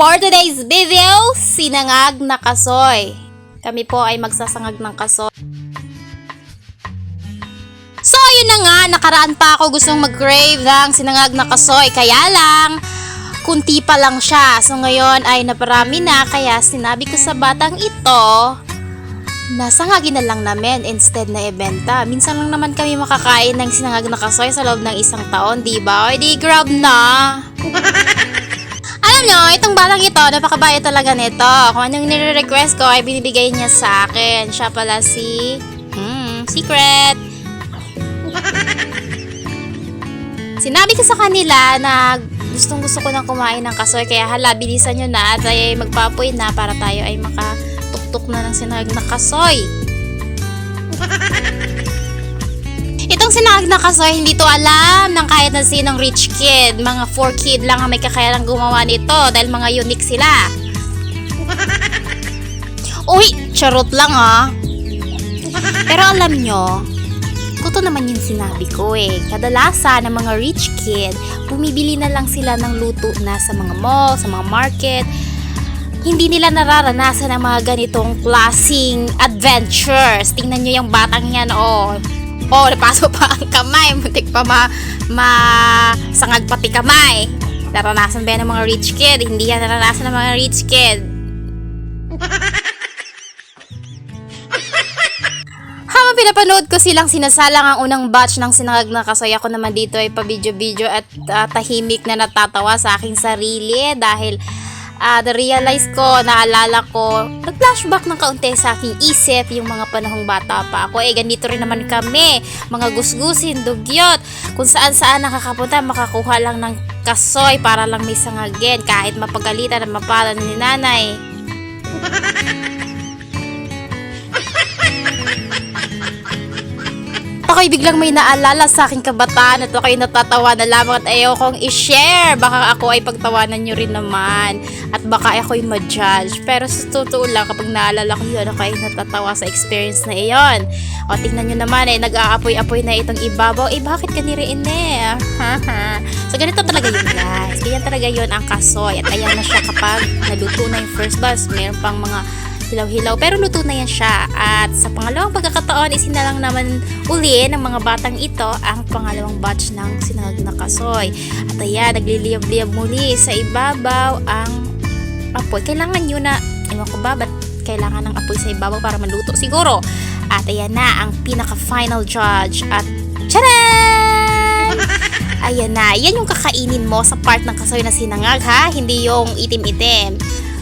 For today's video, sinangag na kasoy. Kami po ay magsasangag ng kasoy. So, yun na nga, nakaraan pa ako gustong mag-crave ng sinangag na kasoy. Kaya lang, kunti pa lang siya. So, ngayon ay naparami na. Kaya sinabi ko sa batang ito, nasangagin na lang namin instead na ibenta. Minsan lang naman kami makakain ng sinangag na kasoy sa loob ng isang taon, di ba? O di grab na! Alam nyo, itong batang ito, napakabayad talaga nito. Kung anong nire-request ko ay binibigay niya sa akin. Siya pala si... Hmm, secret! Sinabi ko sa kanila na gustong gusto ko nang kumain ng kasoy kaya hala bilisan nyo na at ay magpapoy na para tayo ay makatuktok na ng sinag na kasoy. Itong sinag na kasoy hindi to alam ng kahit na sinong rich kid. Mga 4 kid lang ang may kakayalang gumawa nito dahil mga unique sila. Uy, charot lang ah. Pero alam nyo, Totoo naman yung sinabi ko eh. Kadalasan ng mga rich kid, bumibili na lang sila ng luto na sa mga mall, sa mga market. Hindi nila nararanasan ang mga ganitong klasing adventures. Tingnan nyo yung batang yan, oh. Oh, napasok pa ang kamay. Muntik pa ma, ma sangag pati kamay. Naranasan ba yan ng mga rich kid? Hindi yan naranasan ng mga rich kid. Habang pinapanood ko silang sinasalang ang unang batch ng sinangag na kasoy ako naman dito ay pabidyo-bidyo at ah, tahimik na natatawa sa aking sarili dahil ah, na-realize ko, naalala ko, nag-flashback ng kaunti sa aking isip yung mga panahong bata pa ako. Eh, ganito rin naman kami, mga gusgusin, dugyot, kung saan-saan nakakapunta, makakuha lang ng kasoy para lang may sangagin kahit mapagalitan at mapalan ni nanay. Ako'y biglang may naalala sa aking kabataan at ako'y natatawa na lamang at ayaw kong i-share. Baka ako ay pagtawanan nyo rin naman at baka ako'y ma-judge. Pero sa totoo lang, kapag naalala ko yun, ako ay natatawa sa experience na iyon. O tingnan nyo naman eh, nag-aapoy-apoy na itong ibabaw. Eh bakit kaniriin eh? so ganito talaga yun guys. Ganyan talaga yun ang kasoy. At ayan na siya kapag naluto na yung first batch. Meron pang mga hilaw-hilaw. Pero luto na yan siya. At sa pangalawang pagkakataon, isinalang naman uli ng mga batang ito ang pangalawang batch ng sinangag na kasoy. At ayan, nagliliyab-liyab muli sa ibabaw ang apoy. Kailangan nyo na, ewan ko ba, ba't kailangan ng apoy sa ibabaw para maluto? Siguro. At ayan na, ang pinaka-final judge. At, charan! Ayan na, yan yung kakainin mo sa part ng kasoy na sinangag ha, hindi yung itim-itim.